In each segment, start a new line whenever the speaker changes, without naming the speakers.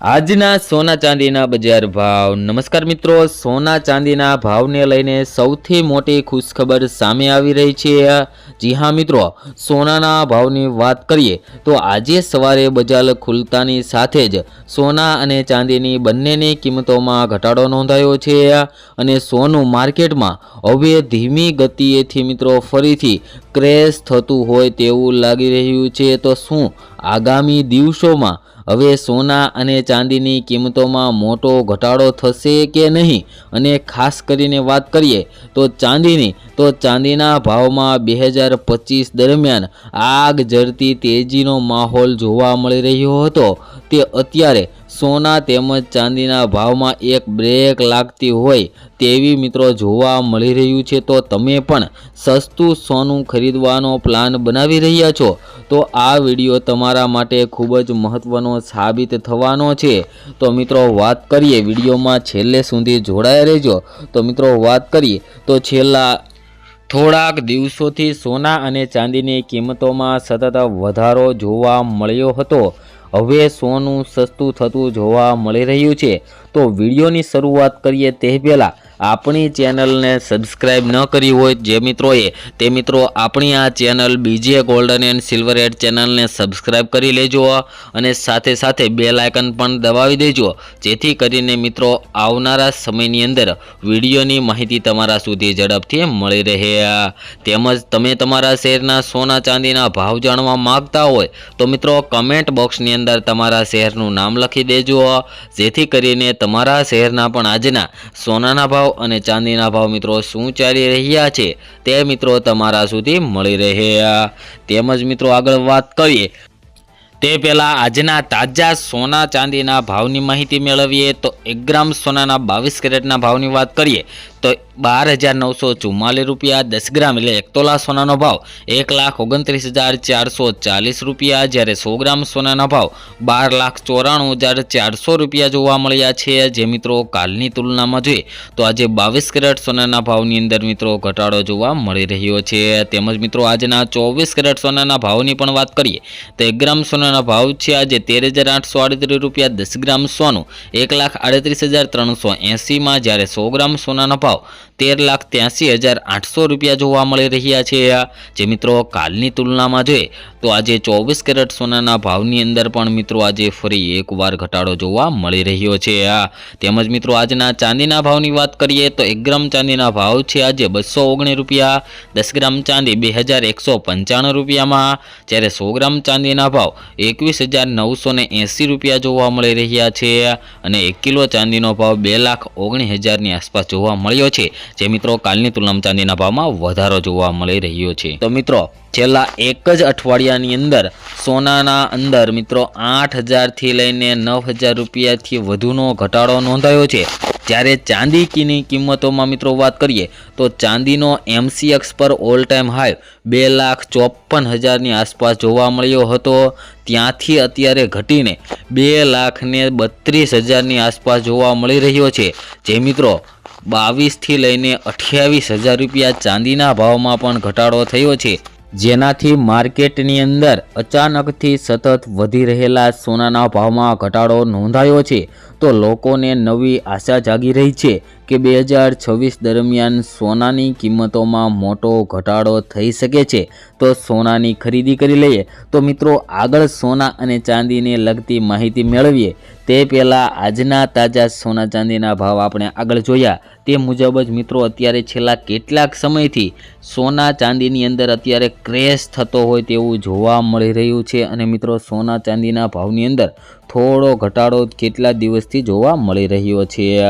આજના સોના ચાંદીના બજાર ભાવ. નમસ્કાર મિત્રો, સોના ચાંદીના ભાવને લઈને સૌથી મોટી ખુશખબર સામે આવી રહી છે. જી હા મિત્રો, સોનાના ભાવની વાત કરીએ તો આજે સવારે બજાર ખુલતાની સાથે જ સોના અને ચાંદીની બંનેની કિંમતોમાં ઘટાડો નોંધાયો છે અને સોનું માર્કેટમાં હવે ધીમી ગતિએથી મિત્રો ફરીથી ક્રેશ થતું હોય તેવું લાગી રહ્યું છે. તો શું આગામી દિવસોમાં હવે સોના અને ચાંદીની કિંમતોમાં મોટો ઘટાડો થશે કે નહીં? અને ખાસ કરીને વાત કરીએ તો ચાંદીની તો ચાંદીના ભાવમાં બે હજાર પચીસ દરમિયાન આગ જરતી તેજીનો માહોલ જોવા મળી રહ્યો હતો. તે અત્યારે સોના તેમજ ચાંદીના ભાવમાં એક બ્રેક લાગતી હોય તેવી મિત્રો જોવા મળી રહ્યું છે. તો તમે પણ સસ્તું સોનું ખરીદવાનો પ્લાન બનાવી રહ્યા છો? તો આ વીડિયો તમારા માટે ખૂબ જ મહત્ત્વનો સાબિત થવાનો છે. તો મિત્રો વાત કરીએ વિડીયોમાં છેલ્લે સુધી જોડાયા રહેજો. તો મિત્રો વાત કરીએ તો છેલ્લા થોડાક દિવસોથી સોના અને ચાંદીની કિંમતોમાં સતત વધારો જોવા મળ્યો હતો. હવે સોનું સસ્તું થતું જોવા મળી રહ્યું છે. તો વિડીયોની શરૂઆત કરીએ તે પહેલાં આપણી ચેનલને સબસ્ક્રાઈબ ન કરી હોય જે મિત્રોએ, તે મિત્રો આપણી આ ચેનલ બીજીએ ગોલ્ડન એન્ડ સિલ્વર એડ ચેનલને સબસ્ક્રાઈબ કરી લેજો અને સાથે સાથે બે લાયકન પણ દબાવી દેજો, જેથી કરીને મિત્રો આવનારા સમયની અંદર વિડીયોની માહિતી તમારા સુધી ઝડપથી મળી રહે. તેમજ તમે તમારા શહેરના સોના ચાંદીના ભાવ જાણવા માગતા હોય, તો મિત્રો કમેન્ટ બોક્સની અંદર તમારા શહેરનું નામ લખી દેજો, જેથી કરીને તમારા શહેરના પણ આજના સોનાના ભાવ અને ચાંદીના ભાવ મિત્રો શું ચાલી રહ્યા છે તે મિત્રો તમારા સુધી મળી રહે તેમજ મિત્રો આગળ વાત કરીએ. તે પહેલાં આજના તાજા સોના ચાંદીના ભાવની માહિતી મેળવીએ તો એક ગ્રામ સોનાના બાવીસ કેરેટના ભાવની વાત કરીએ. તો બાર હજાર નવસો ચુમ્માલીસ રૂપિયા દસ ગ્રામ એટલે એક તોલા સોનાનો ભાવ. એક લાખ ઓગણત્રીસ હજાર ચારસો ચાલીસ રૂપિયા જ્યારે સો ગ્રામ સોનાના ભાવ. બાર લાખ ચોરાણું હજાર ચારસો રૂપિયા જોવા મળ્યા છે જે મિત્રો કાલની તુલનામાં જોઈએ. તો આજે બાવીસ કેરેટ સોનાના ભાવની અંદર મિત્રો ઘટાડો જોવા મળી રહ્યો છે. તેમજ મિત્રો આજના ચોવીસ કેરેટ સોનાના ભાવની પણ વાત કરીએ. તો એક ગ્રામ સોનાના ભાવ છે આજે તેર હજાર આઠસો અડત્રીસ રૂપિયા દસ ગ્રામ સોનું. એક લાખ આડત્રીસ હજાર ત્રણસો એંસીમાં જ્યારે સો ગ્રામ સોનાના ભાવ wow તેર લાખ ત્યાંસી હજાર આઠસો રૂપિયા જોવા મળી રહ્યા છે જે મિત્રો કાલની તુલનામાં જોઈએ તો આજે ચોવીસ કેરેટ સોનાના ભાવની અંદર પણ મિત્રો આજે ફરી એકવાર ઘટાડો જોવા મળી રહ્યો છે તેમજ મિત્રો આજના ચાંદીના ભાવની વાત કરીએ તો એક ગ્રામ ચાંદીના ભાવ છે આજે બસો ઓગણીસ રૂપિયા, દસ ગ્રામ ચાંદી બે હજાર એકસો પંચાણું રૂપિયામાં. જ્યારે સો ગ્રામ ચાંદીના ભાવ એકવીસ હજાર નવસો ને એંસી રૂપિયા જોવા મળી રહ્યા છે અને એક કિલો ચાંદીનો ભાવ બે લાખ ઓગણીસ હજારની આસપાસ જોવા મળ્યો છે. જે મિત્રો કાલની તુલનામાં ચાંદીના ભાવમાં વધારો જોવા મળી રહ્યો છે. તો મિત્રો, છેલ્લા એક જ અઠવાડિયાની અંદર સોનાના અંદર મિત્રો આઠ હજારથી લઈને નવ હજાર રૂપિયાથી વધુનો ઘટાડો નોંધાયો છે. જ્યારે ચાંદી કીની કિંમતોમાં મિત્રો વાત કરીએ, તો ચાંદીનો એમસીએક્સ પર ઓલ ટાઈમ હાઈ બે લાખ ચોપન હજારની આસપાસ જોવા મળ્યો હતો. ત્યાંથી અત્યારે ઘટીને બે લાખને બત્રીસ હજારની આસપાસ જોવા મળી રહ્યો છે. જે મિત્રો બાવીસથી લઈને અઠ્યાવીસ હજાર રૂપિયા ચાંદીના ભાવમાં પણ ઘટાડો થયો છે. જેનાથી માર્કેટની અંદર અચાનકથી સતત વધી રહેલા સોનાના ભાવમાં ઘટાડો નોંધાયો છે. તો લોકોને નવી આશા જાગી રહી છે કે બે હજાર છવ્વીસ દરમિયાન સોનાની કિંમતોમાં મોટો ઘટાડો થઈ શકે છે. તો સોનાની ખરીદી કરી લઈએ. તો મિત્રો, આગળ સોના અને ચાંદીને લગતી માહિતી મેળવીએ. તે પહેલાં આજના તાજા સોના ચાંદીના ભાવ આપણે આગળ જોયા. તે મુજબ જ મિત્રો, અત્યારે છેલ્લા કેટલાક સમયથી સોના ચાંદીની અંદર અત્યારે ક્રેશ થતો હોય તેવું જોવા મળી રહ્યું છે. અને મિત્રો, સોના ચાંદીના ભાવની અંદર થોડો ઘટાડો કેટલા દિવસથી જોવા મળી રહ્યો છે.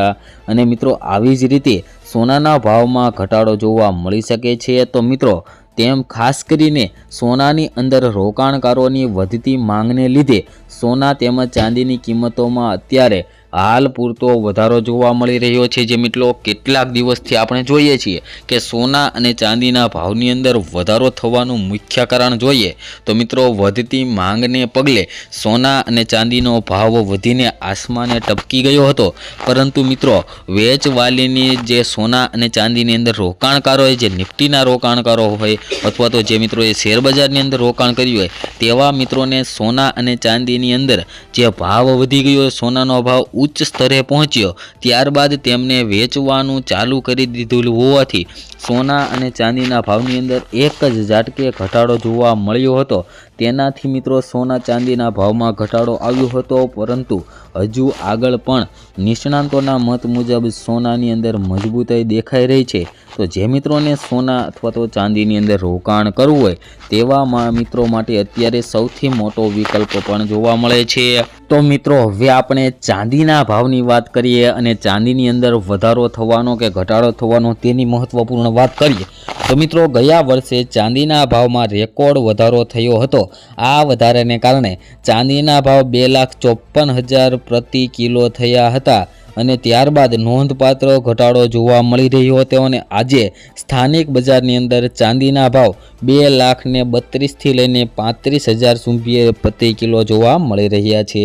અને મિત્રો, આવી જ રીતે સોનાના ભાવમાં ઘટાડો જોવા મળી શકે છે. તો મિત્રો, તેમ ખાસ કરીને સોનાની અંદર રોકાણકારોની વધતી માંગને લીધે સોના તેમજ ચાંદીની કિંમતોમાં અત્યારે હાલ પૂરતો વધારો જોવા મળી રહ્યો છે જે મિત્રો કેટલાક દિવસથી આપણે જોઈએ છીએ કે સોના અને ચાંદીના ભાવની અંદર વધારો થવાનું મુખ્ય કારણ જોઈએ. તો મિત્રો, વધતી માંગને પગલે સોના અને ચાંદીનો ભાવ વધીને આસમાને ટપકી ગયો હતો. પરંતુ મિત્રો, વેચવાલીની જે સોના અને ચાંદીની અંદર રોકાણકારો હોય, જે નિફ્ટીના રોકાણકારો હોય, અથવા તો જે મિત્રોએ શેરબજારની અંદર રોકાણ કર્યું હોય, તેવા મિત્રોને સોના અને ચાંદીની અંદર જે ભાવ વધી ગયો સોનાનો ભાવ ઉચ્ચ સ્તરે પહોંચ્યો, ત્યારબાદ તેમને વેચવાનું ચાલુ કરી દીધું હોવાથી સોના અને ચાંદીના ભાવની અંદર એક જ ઝાટકે ઘટાડો જોવા મળ્યો હતો. તેનાથી મિત્રો, સોના ચાંદીના ભાવમાં ઘટાડો આવ્યો હતો, પરંતુ હજુ આગળ પણ નિષ્ણાંતોના મત મુજબ સોનાની અંદર મજબૂતાઈ દેખાઈ રહી છે. તો જે મિત્રોને સોના અથવા તો ચાંદીની અંદર રોકાણ કરવું હોય, તેવા મિત્રો માટે અત્યારે સૌથી મોટો વિકલ્પ પણ જોવા મળે છે. તો મિત્રો, હવે આપણે ચાંદીના ભાવની વાત કરીએ અને ચાંદીની અંદર વધારો થવાનો કે ઘટાડો થવાનો તેની મહત્વપૂર્ણ વાત કરીએ. તો મિત્રો, ગયા વર્ષે ચાંદીના ભાવમાં રેકોર્ડ વધારો થયો હતો. આ વધારાને કારણે ચાંદીના ભાવ બે લાખ ચોપન હજાર પ્રતિ કિલો થયા હતા. અને ત્યારબાદ નોંધપાત્ર ઘટાડો જોવા મળી રહ્યો હતો અને આજે સ્થાનિક બજારની અંદર ચાંદીના ભાવ બે લાખને બત્રીસથી લઈને પાંત્રીસ હજાર સુંભીએ પ્રતિ કિલો જોવા મળી રહ્યા છે.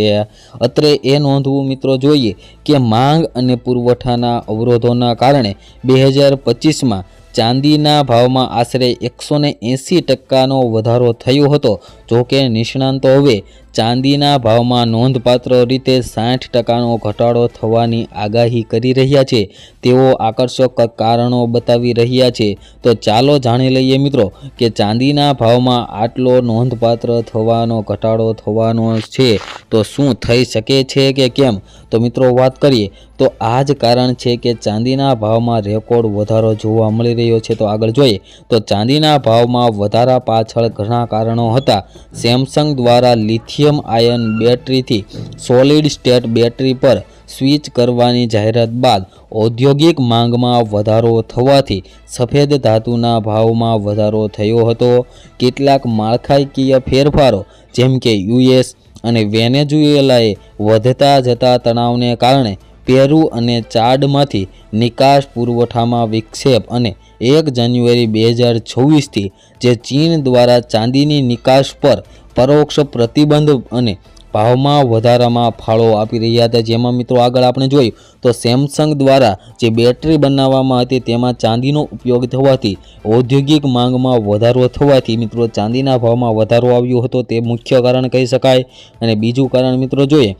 અત્રે એ નોંધવું મિત્રો જોઈએ કે માંગ અને પુરવઠાના અવરોધોના કારણે બે હજાર પચીસમાં ચાંદીના ભાવમાં આશરે એકસો ને એંસી ટકાનો વધારો થયો હતો. જોકે નિષ્ણાંતો હવે ચાંદીના ભાવમાં નોંધપાત્ર રીતે સાઠ ટકાનો ઘટાડો થવાની આગાહી કરી રહ્યા છે. તેઓ આકર્ષક કારણો બતાવી રહ્યા છે. તો ચાલો જાણી લઈએ મિત્રો કે ચાંદીના ભાવમાં આટલો નોંધપાત્ર થવાનો ઘટાડો થવાનો છે. તો શું થઈ શકે છે કે કેમ? તો મિત્રો વાત કરીએ. તો આ જ કારણ છે કે ચાંદીના ભાવમાં રેકોર્ડ વધારો જોવા મળી રહ્યો છે. તો આગળ જોઈએ. તો ચાંદીના ભાવમાં વધારા પાછળ ઘણા કારણો હતા. સેમસંગ દ્વારા લિથિયમ આયન બેટરીથી સોલિડ સ્ટેટ બેટરી પર સ્વિચ કરવાની જાહેરાત બાદ ઔદ્યોગિક માંગમાં વધારો થવાથી સફેદ ધાતુના ભાવમાં વધારો થયો હતો. કેટલાક માળખાકીય ફેરફારો જેમ કે યુએસ અને વેનેઝુએલાએ વધતા જતા તણાવને કારણે પેરુ અને ચાડમાંથી નિકાસ પુરવઠામાં વિક્ષેપ અને એક જાન્યુઆરી બે હજાર છવ્વીસથી જે ચીન દ્વારા ચાંદીની નિકાસ પર પરોક્ષ પ્રતિબંધ અને ભાવમાં વધારામાં ફાળો આપી રહ્યા હતા. જેમાં મિત્રો આગળ આપણે જોયું તો સેમસંગ દ્વારા જે બેટરી બનાવવામાં હતી તેમાં ચાંદીનો ઉપયોગ થવાથી ઔદ્યોગિક માંગમાં વધારો થવાથી મિત્રો ચાંદીના ભાવમાં વધારો આવ્યો હતો. તે મુખ્ય કારણ કહી શકાય. અને બીજું કારણ મિત્રો જોઈએ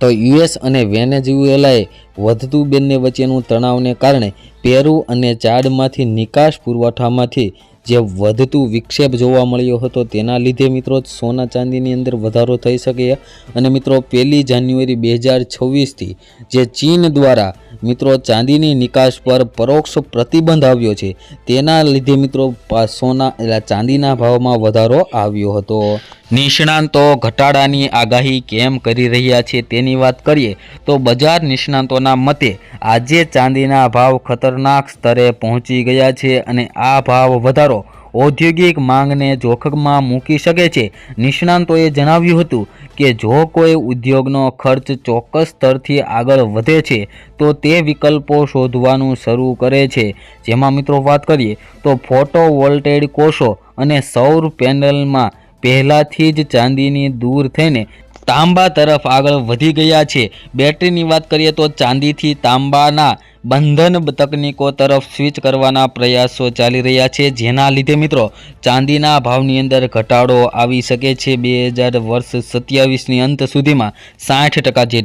તો યુએસ અને વેનેઝુએલાએ વધતું બંને વચ્ચેનું તણાવને કારણે પેરુ અને ચાડમાંથી નિકાસ પુરવઠામાંથી જે વધતું વિક્ષેપ જોવા મળ્યો હતો તેના લીધે મિત્રો સોના ચાંદીની અંદર વધારો થઈ શકે અને મિત્રો પહેલી જાન્યુઆરી બે હજાર છવ્વીસથી જે ચીન દ્વારા મિત્રો ચાંદીની નિકાસ પર પરોક્ષ પ્રતિબંધ આવ્યો છે, તેના લીધે મિત્રો સોના ચાંદીના ભાવમાં વધારો આવ્યો હતો. નિષ્ણાંતો ઘટાડાની આગાહી કેમ કરી રહ્યા છે તેની વાત કરીએ તો બજાર નિષ્ણાંતોના મતે આજે ચાંદીના ભાવ ખતરનાક સ્તરે પહોંચી ગયા છે અને આ ભાવ વધારો ઔદ્યોગિક માંગને જોખમમાં મૂકી શકે છે. નિષ્ણાંતોએ જણાવ્યું હતું કે જો કોઈ ઉદ્યોગનો ખર્ચ ચોક્કસ સ્તરથી આગળ વધે છે, તો તે વિકલ્પો શોધવાનું શરૂ કરે છે. જેમાં મિત્રો વાત કરીએ તો ફોટો વોલ્ટેડ કોષો અને સૌર પેનલમાં પહેલાંથી જ ચાંદીની દૂર થઈને તાંબા તરફ આગળ વધી ગયા છે. બેટરીની વાત કરીએ તો ચાંદીથી તાંબાના બંધન તકનીકો તરફ સ્વિચ કરવાના પ્રયાસો ચાલી રહ્યા છે. જેના લીધે મિત્રો ચાંદીના ભાવની અંદર ઘટાડો આવી શકે છે. બે હજાર વર્ષ સત્યાવીસની અંત સુધીમાં સાઠ ટકા જેટલો